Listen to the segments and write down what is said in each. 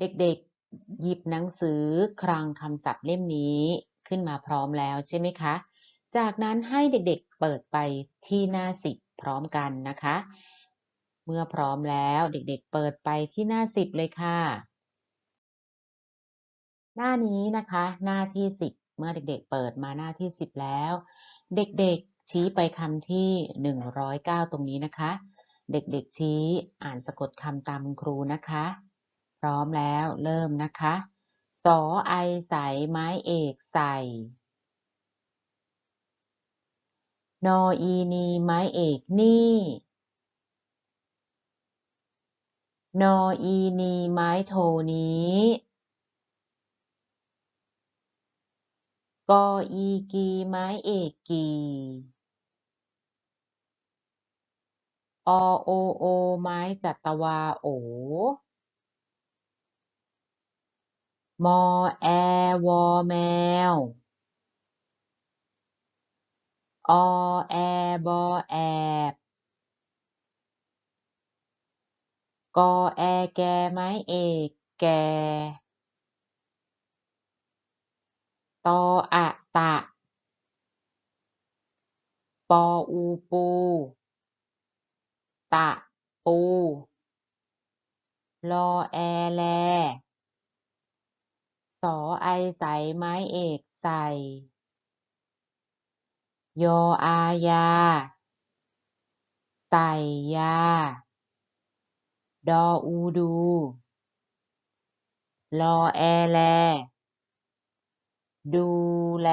เด็กๆ หยิบหนังสือคลังคำศัพท์เล่มนี้ขึ้นมาพร้อมแล้วใช่ไหมคะ จากนั้นให้เด็กๆเปิดไปที่หน้าสิบพร้อมกันนะคะ เมื่อพร้อมแล้วเด็กๆเปิดไปที่หน้าสิบเลยค่ะ หน้านี้นะคะ หน้าที่สิบเมื่อเด็กๆเปิดมาหน้าที่สิบแล้ว เด็กๆชี้ไปคำที่หนึ่งร้อยเก้าตรงนี้นะคะ เด็กๆชี้อ่านสะกดคำตามคุณครูนะคะ พร้อมแล้วเริ่มนะคะ สอไอใสไม้เอกใส่นออีนีไม้เอกนี่นออีนีไม้โทนี้กออีกีไม้เอกกีอโอโอไม้จัตวาโอ มอแอ วอแมวอแอ บอแอบ กอแอ แก ไม้เอก แก ตออะตะ ปออูปู ตะปูลอแอ แล สอไอใสไม้เอกใส่ยออายา ใส่ยา ดออูดูลอแอแล ดูแล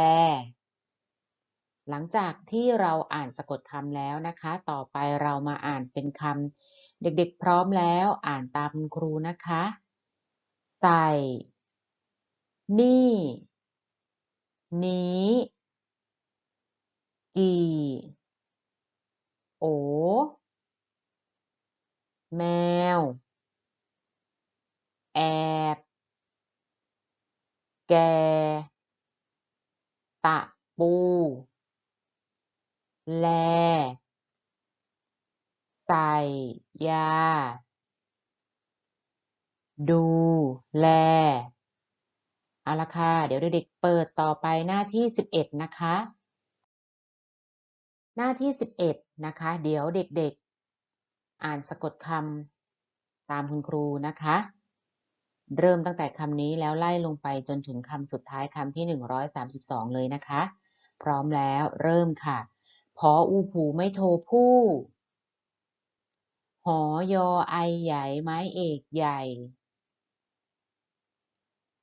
หลังจากที่เราอ่านสะกดคำแล้วนะคะ ต่อไปเรามาอ่านเป็นคำเด็กๆพร้อมแล้วอ่านตามครูนะคะ ใส่ นี่ นี้ กี่ โอ แมว แอบ แก ตะปู แล ใส่ยา ดูแล เอาละค่ะ เดี๋ยวเด็กๆเปิดต่อไปหน้าที่สิบเอ็ดนะคะ หน้าที่สิบเอ็ดนะคะ เดี๋ยวเด็กๆ อ่านสะกดคำตามคุณครูนะคะ เริ่มตั้งแต่คำนี้แล้วไล่ลงไปจนถึงคำสุดท้ายคำที่หนึ่งร้อยสามสิบสองเลยนะคะ พร้อมแล้วเริ่มค่ะ พออูผูไม่โทผู้หอยอไอใหญ่ไม้เอกใหญ่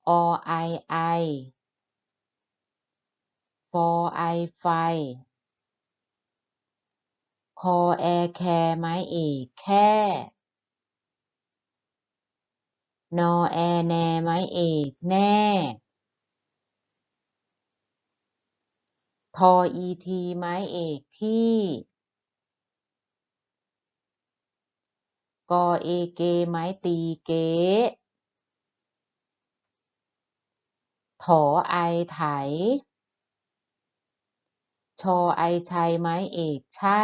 อไอไอฟอไอไฟ คอแอแคร์ไม้เอกแค่ นอแอแนไม้เอกแน่ ทออีทีไม้เอกที่กอเอเกไม้ตีเก๊ ถอไอไถ ชอไอชัยไม้เอกใช่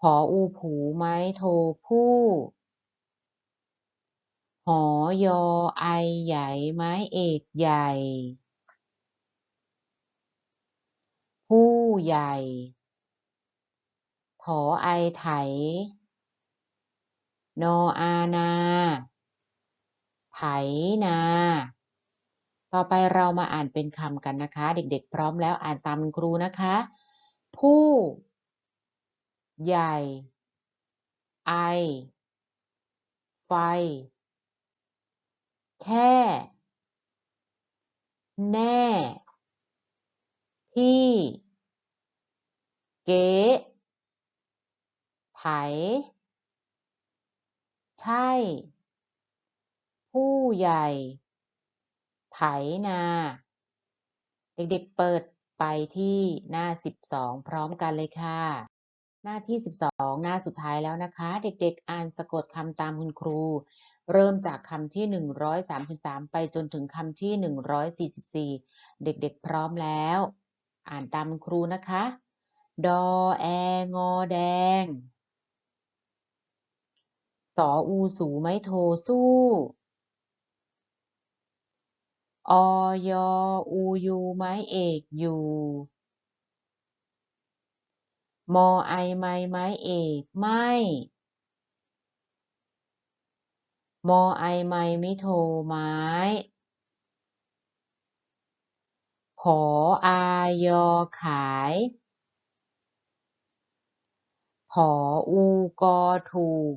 ผออูผูไม้โทผู้หอยอไอใหญ่ไม้เอกใหญ่ ผู้ใหญ่ ถอไอไถ นออานา ไถนา ต่อไปเรามาอ่านเป็นคำกันนะคะ เด็กๆ พร้อมแล้วอ่านตามครูนะคะ ผู้ ใหญ่ ไอ ไฟ แค่ แน่ ที่ เก๊ไถ ใช่ ผู้ใหญ่ ไถนา เด็กๆเปิดไปที่หน้าสิบสองพร้อมกันเลยค่ะ หน้าที่สิบสองหน้าสุดท้ายแล้วนะคะ เด็กๆ อ่านสะกดคำตามคุณครู เริ่มจากคำที่หนึ่งร้อยสามสิบสามไปจนถึงคำที่หนึ่งร้อยสี่สิบสี่เด็กๆ พร้อมแล้ว อ่านตามคุณครูนะคะ ดอแองอแดง สออูสูไม้โทสู้ อยอูยูไม้เอกอยู่มอไอไม้ไม้เอกไม่ มอไอไม้มิโทไม้ขออายอขายผออูกอถูก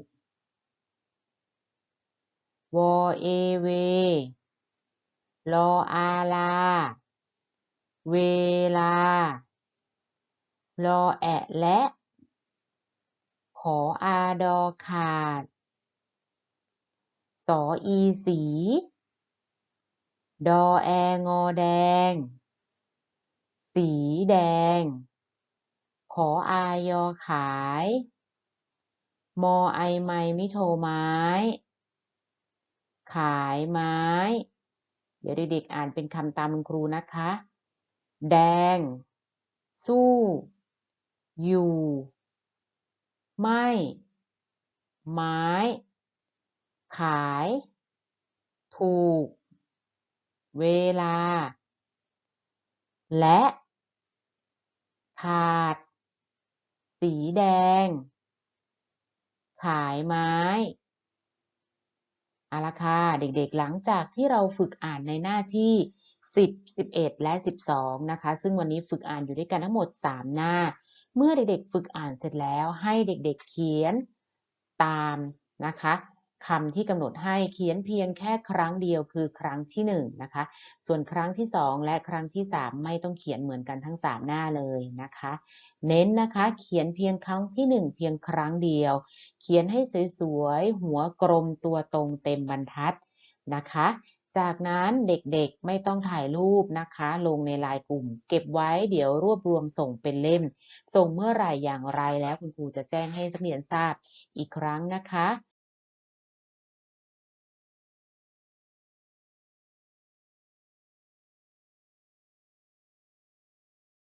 วอเอเว รออาลา เวลารอแอะและขออาดอขาด สออีสี ดอแองอแดง สีแดง ขออายอขาย มอไอไมมิโทไม้ ขายไม้ เดี๋ยวเด็กๆอ่านเป็นคำตามคุณครูนะคะ แดง สู้ อยู่ ไม่ ไม้ ขาย ถูก เวลา และ ขาด สีแดง ขายไม้ เอาละค่ะเด็กๆหลังจากที่เราฝึกอ่านในหน้าที่ 10 11 และ 12 นะคะ ซึ่งวันนี้ฝึกอ่านอยู่ด้วยกันทั้งหมด 3 หน้า เมื่อเด็กๆฝึกอ่านเสร็จแล้ว ให้เด็กๆเขียนตามนะคะคำที่กำหนดให้เขียนเพียงแค่ครั้งเดียวคือครั้งที่1นะคะ ส่วนครั้งที่ 2 และครั้งที่ 3 ไม่ต้องเขียนเหมือนกันทั้ง 3 หน้าเลยนะคะ เน้นนะคะ เขียนเพียงครั้งที่ 1 เพียงครั้งเดียว เขียนให้สวยๆ หัวกลมตัวตรงเต็มบรรทัดนะคะ จากนั้นเด็กๆไม่ต้องถ่ายรูปนะคะ ลงในไลน์กลุ่ม เก็บไว้เดี๋ยวรวบรวมส่งเป็นเล่ม ส่งเมื่อไหร่อย่างไรแล้วคุณครูจะแจ้งให้นักเรียนทราบอีกครั้งนะคะ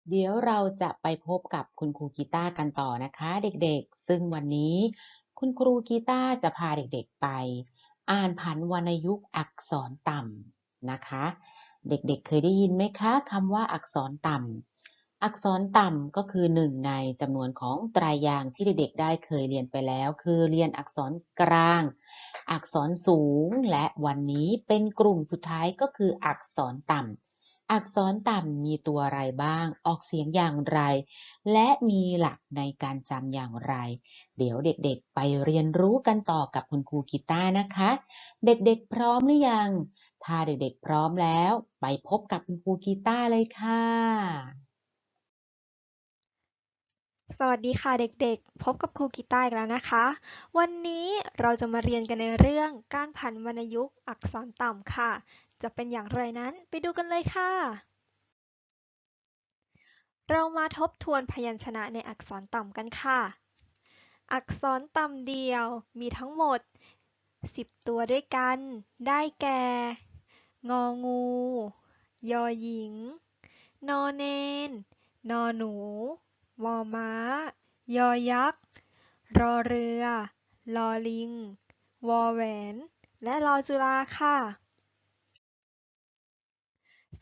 เดี๋ยวเราจะไปพบกับคุณครูกีตาร์กันต่อนะคะ เด็กๆ ซึ่งวันนี้คุณครูกีตาร์จะพาเด็กๆไป อ่านผันวรรณยุกต์อักษรต่ำนะคะ เด็กๆ เคยได้ยินไหมคะคำว่าอักษรต่ำอักษรต่ำก็คือหนึ่งในจำนวนของไตรายางที่เด็กๆ ได้เคยเรียนไปแล้ว คือเรียนอักษรกลาง อักษรสูง และวันนี้เป็นกลุ่มสุดท้ายก็คืออักษรต่ำ อักษรต่ำมีตัวอะไรบ้าง ออกเสียงอย่างไร และมีหลักในการจำอย่างไร เดี๋ยวเด็กๆไปเรียนรู้กันต่อกับคุณครูกีตาร์นะคะ เด็กๆพร้อมหรือยัง ถ้าเด็กๆพร้อมแล้ว ไปพบกับคุณครูกีตาร์เลยค่ะ สวัสดีค่ะเด็กๆ พบกับครูกีตาร์อีกแล้วนะคะ วันนี้เราจะมาเรียนกันในเรื่องการผันวรรณยุกต์อักษรต่ำค่ะ จะเป็นอย่างไรนั้นไปดูกันเลยค่ะ เรามาทบทวนพยัญชนะในอักษรต่ำกันค่ะ อักษรต่ำเดียวมีทั้งหมด 10 ตัวด้วยกัน ได้แก่ งองู ยอหญิง นอเนน นอหนู มอม้า ยอยักษ์ รอเรือ ลอลิง วอแหวน และรอจุฬาค่ะ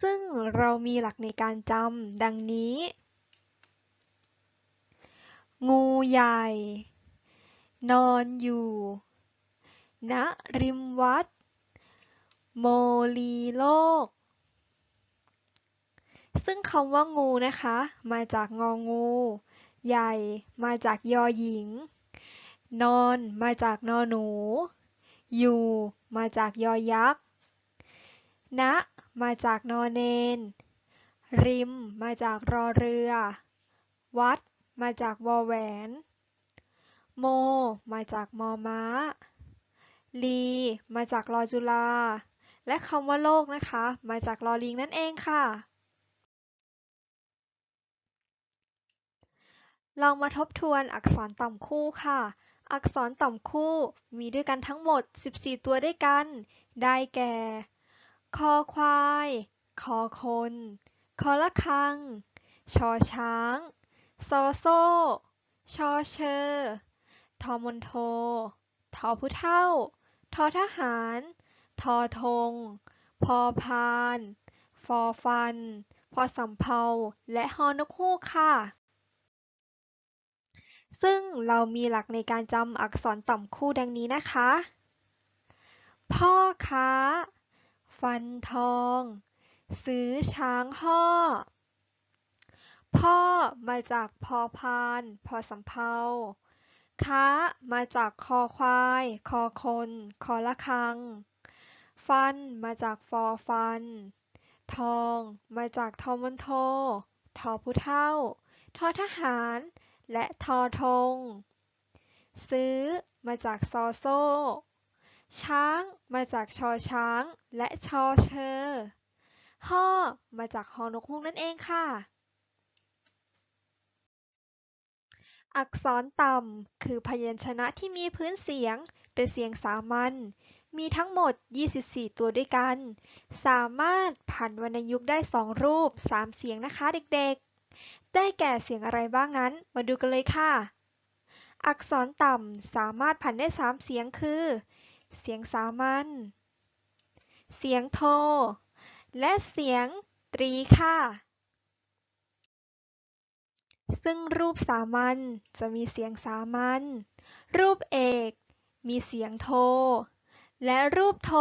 ซึ่งเรามีหลักในการจำดังนี้ งูใหญ่ นอนอยู่ณริมวัด โมลีโลก ซึ่งคำว่างูนะคะ มาจากงองู ใหญ่ มาจากยอหญิง นอน มาจากนอหนู อยู่ มาจากยอยักษ์ ณมาจากนอเนน ริม มาจากรอเรือ วัด มาจากวอแหวน โม มาจากมอม้า ลี มาจากรอจุฬาและคำว่าโลกนะคะ มาจากลอลิงนั่นเองค่ะ ลองมาทบทวนอักษรต่ำคู่ค่ะอักษรต่ำคู่มีด้วยกันทั้งหมด 14 ตัวด้วยกัน ได้แก่ คอควาย คอคน คอละคัง ชอช้าง ซอโซ่ ชอเชอ ทอมนโท ทอผู้เท่า ทอทหาร ทอธง พอพาน ฟอฟัน พอสำเภา และฮอนกฮูกค่ะ ซึ่งเรามีหลักในการจำอักษรต่ำคู่ดังนี้นะคะ พ่อค้า ฟันทอง ซื้อช้างห่อ พ่อมาจากพอพาน พอสำเภาค้ามาจากคอควาย คอคน คอละคัง ฟันมาจากฟอฟัน ทองมาจากทอมันโท ทอผู้เท่า ทอทหาร และทอธง ซื้อมาจากซอโซ ช้างมาจากชอช้างและชอเชอห่อมาจากฮอนกฮูกนั่นเองค่ะ อักษรต่ำคือพยัญชนะที่มีพื้นเสียงเป็นเสียงสามัญ มีทั้งหมด 24 ตัวด้วยกัน สามารถผันวรรณยุกต์ได้ 2 รูป 3 เสียงนะคะเด็กๆ ได้แก่เสียงอะไรบ้างนั้น มาดูกันเลยค่ะ อักษรต่ำสามารถผันได้ 3 เสียงคือ เสียงสามัญ เสียงโท และเสียงตรีค่ะ ซึ่งรูปสามัญจะมีเสียงสามัญ รูปเอกมีเสียงโท และรูปโท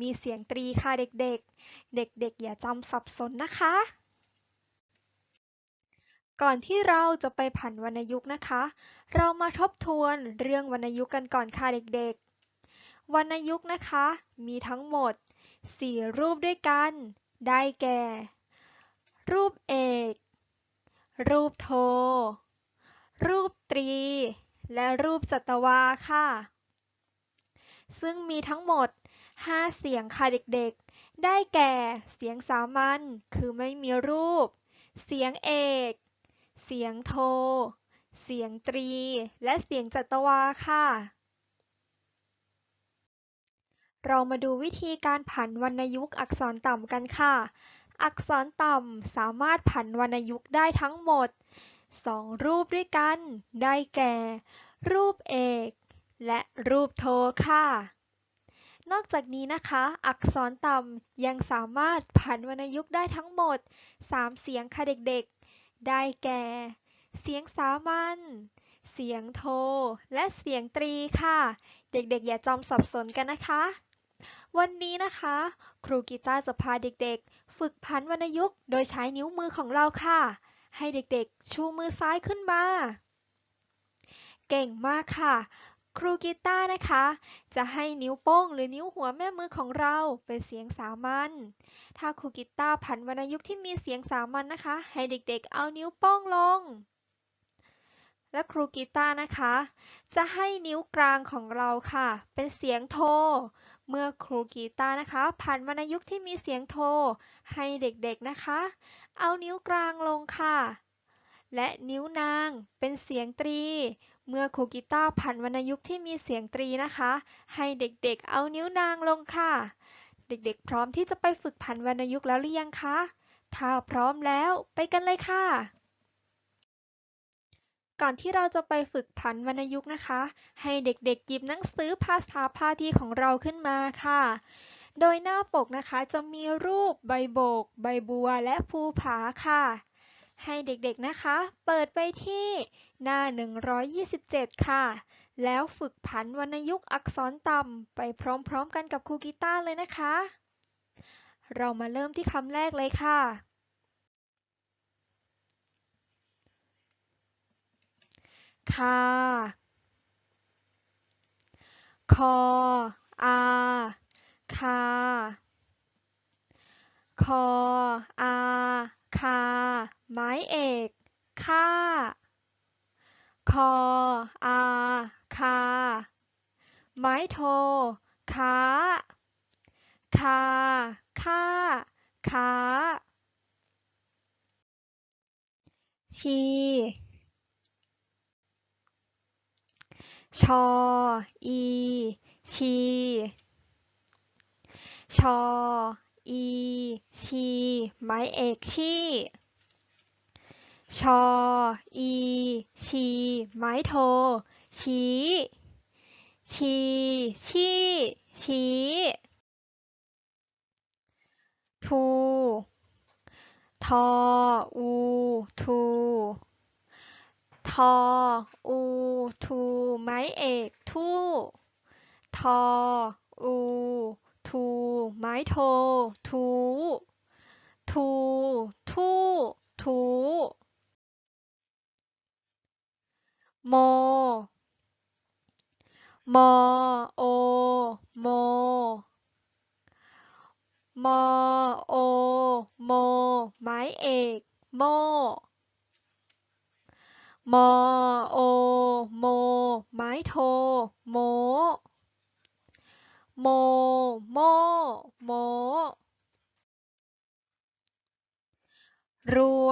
มีเสียงตรีค่ะเด็กๆ เด็กๆ อย่าจำสับสนนะคะ ก่อนที่เราจะไปผันวรรณยุกต์นะคะ เรามาทบทวนเรื่องวรรณยุกต์กันก่อนค่ะเด็กๆ วรรณยุกต์นะคะ มีทั้งหมด 4 รูปด้วยกัน ได้แก่ รูปเอก รูปโท รูปตรี และรูปจัตวาค่ะ ซึ่งมีทั้งหมด 5 เสียงค่ะเด็กๆ ได้แก่เสียงสามัญคือไม่มีรูป เสียงเอก เสียงโท เสียงตรี และเสียงจัตวาค่ะ เรามาดูวิธีการผันวรรณยุกต์อักษรต่ำกันค่ะ อักษรต่ำสามารถผันวรรณยุกต์ได้ทั้งหมด 2 รูปด้วยกัน ได้แก่ รูปเอก และรูปโทค่ะ นอกจากนี้นะคะ อักษรต่ำยังสามารถผันวรรณยุกต์ได้ทั้งหมด 3 เสียงค่ะเด็กๆ ได้แก่ เสียงสามัญเสียงโท และเสียงตรีค่ะ เด็กๆ อย่าจำสับสนกันนะคะ วันนี้นะคะ ครูกีตาร์จะพาเด็กๆ ฝึกผันวรรณยุกต์โดยใช้นิ้วมือของเราค่ะ ให้เด็กๆ ชูมือซ้ายขึ้นมา เก่งมากค่ะ ครูกีตาร์นะคะ จะให้นิ้วโป้งหรือนิ้วหัวแม่มือของเราเป็นเสียงสามัญ ถ้าครูกีตาร์ผันวรรณยุกต์ที่มีเสียงสามัญนะคะ ให้เด็กๆ เอานิ้วโป้งลง และครูกีตาร์นะคะ จะให้นิ้วกลางของเราค่ะ เป็นเสียงโท เมื่อครูกีตาร์นะคะผันวรรณยุกต์ที่มีเสียงโท ให้เด็กๆนะคะ เอานิ้วกลางลงค่ะ และนิ้วนางเป็นเสียงตรี เมื่อครูกีตาร์ผันวรรณยุกต์ที่มีเสียงตรีนะคะ ให้เด็กๆ เอานิ้วนางลงค่ะ เด็กๆ พร้อมที่จะไปฝึกผันวรรณยุกต์แล้วหรือยังคะ ถ้าพร้อมแล้วไปกันเลยค่ะ ก่อนที่เราจะไปฝึกผันวรรณยุกต์นะคะ ให้เด็กๆหยิบหนังสือภาษาพาทีของเราขึ้นมาค่ะ โดยหน้าปกนะคะจะมีรูปใบโบก ใบบัว และภูผาค่ะ ให้เด็กๆนะคะ เปิดไปที่หน้า 127 ค่ะ แล้วฝึกผันวรรณยุกต์อักษรต่ำไปพร้อมๆกันกับครูกีตาร์เลยนะคะ เรามาเริ่มที่คำแรกเลยค่ะ คาคออาคาคออาคาไม้เอกค่าคออาคาไม้โทค้าคาค่าค้าชี ชอ อี ชี ชอ อี ชี ไม้เอกชีชอ อี ชี ไม้โท ชี ชี ชีชีทู ทอ อู ทู ทอ อู ทู ไม้เอก ทู่ ทอ อู ทู ไม้โท ทู ทู ทู่ถูโม มอ โอ โม มอ โอ โม ไม้เอก โม มอ โอ โม ไม้โท โม โม โม โม รัว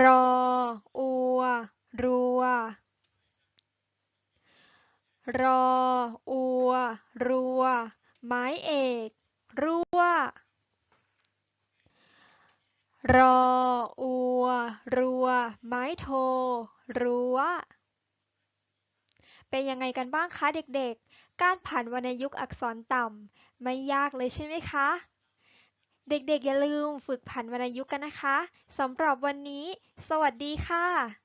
รอ อัว รัว รอ อัว รัว ไม้เอก รั่ว รออัว รัว ไม้โท รั้ว เป็นยังไงกันบ้างคะเด็กๆ การผ่านวรรณยุกต์อักษรต่ำไม่ยากเลยใช่ไหมคะ เด็กๆ อย่าลืมฝึกผ่านวรรณยุกต์กันนะคะสำหรับวันนี้ สวัสดีค่ะ